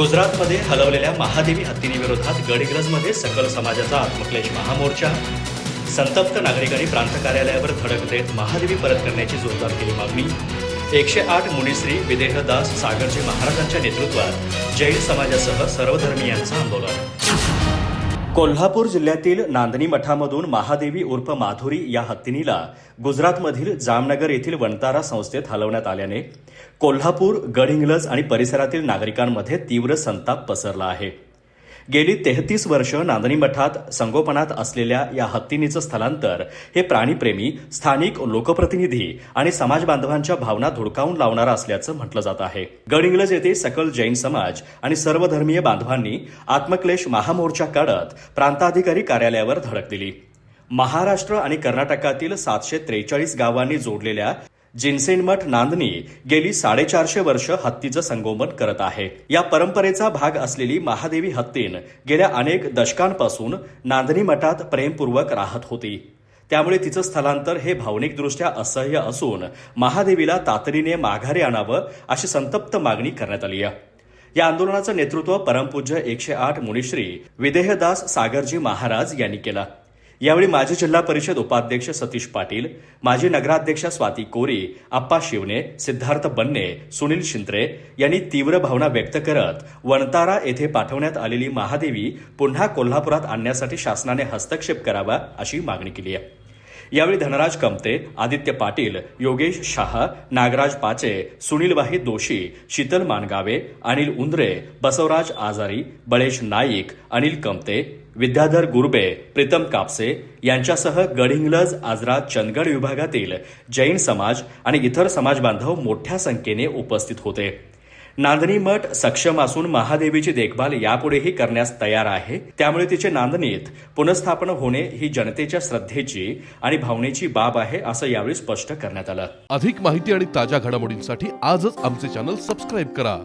गुजरातमध्ये हलवलेल्या महादेवी हत्तींविरोधात गडीग्रजमध्ये सकल समाजाचा आत्मक्लेश महामोर्चा. संतप्त नागरिकांनी प्रांत कार्यालयावर धडक देत महादेवी परत करण्याची जोरदार केली मागणी. एकशे आठ मुनिश्री विदेहदास सागरजी महाराजांच्या नेतृत्वात जैन समाजासह सर्वधर्मीयांचं आंदोलन. कोल्हापूर जिल्ह्यातील नांदणी मठामधून महादेवी उर्फ माधुरी या हत्तीनीला गुजरातमधील जामनगर येथील वणतारा संस्थेत हलवण्यात आल्याने कोल्हापूर गडहिंग्लज आणि परिसरातील नागरिकांमध्ये तीव्र संताप पसरला आहे. गेली तेहतीस वर्ष नांदणी मठात संगोपनात असलेल्या या हत्तीनीचं स्थलांतर हे प्राणीप्रेमी स्थानिक लोकप्रतिनिधी आणि समाज बांधवांच्या भावना धुडकावून लावणारं असल्याचं म्हटलं जात आहे. गडहिंग्लज येथे सकल जैन समाज आणि सर्वधर्मीय बांधवांनी आत्मक्लेश महामोर्चा काढत प्रांताधिकारी कार्यालयावर धडक दिली. महाराष्ट्र आणि कर्नाटकातील सातशे त्रेचाळीस गावांनी जोडलेल्या जिनसेनमठ नांदणी गेली साडेचारशे वर्ष हत्तीचं संगोपन करत आहे. या परंपरेचा भाग असलेली महादेवी हत्तीन गेल्या अनेक दशकांपासून नांदणी मठात प्रेमपूर्वक राहत होती. त्यामुळे तिचं स्थलांतर हे भावनिकदृष्ट्या असह्य असून महादेवीला तातडीने माघारी आणावं अशी संतप्त मागणी करण्यात आली आहे. या आंदोलनाचं नेतृत्व परमपूज्य एकशे आठ मुनिश्री विदेहदास सागरजी महाराज यांनी केलं. यावेळी माजी जिल्हा परिषद उपाध्यक्ष सतीश पाटील माजी नगराध्यक्षा स्वाती कोरी आप्पा शिवने सिद्धार्थ बन्ने सुनील शिंत्रे यांनी तीव्र भावना व्यक्त करत वणतारा येथे पाठवण्यात आलेली महादेवी पुन्हा कोल्हापुरात आणण्यासाठी शासनाने हस्तक्षेप करावा अशी मागणी केली आहे. यावेळी धनराज कमते आदित्य पाटील योगेश शाह नागराज पाचे सुनीलबाई दोशी शीतल मानगावे अनिल उंद्रे बसवराज आजारी बळेश नाईक अनिल कमते विद्याधर गुरबे प्रीतम कापसे यांच्यासह गडहिंग्लज आजरा चंदगड विभागातील जैन समाज आणि इतर समाज बांधव मोठ्या संख्येने उपस्थित होते. नांदणी मठ सक्षम असून महादेवीची देखभाल यापुढेही करण्यास तयार आहे. त्यामुळे तिचे नांदणीत पुनर्स्थापन होणे ही जनतेच्या श्रद्धेची आणि भावनेची बाब आहे असं यावेळी स्पष्ट करण्यात आलं. अधिक माहिती आणि ताज्या घडामोडींसाठी आजच आमचे चॅनल सबस्क्राईब करा.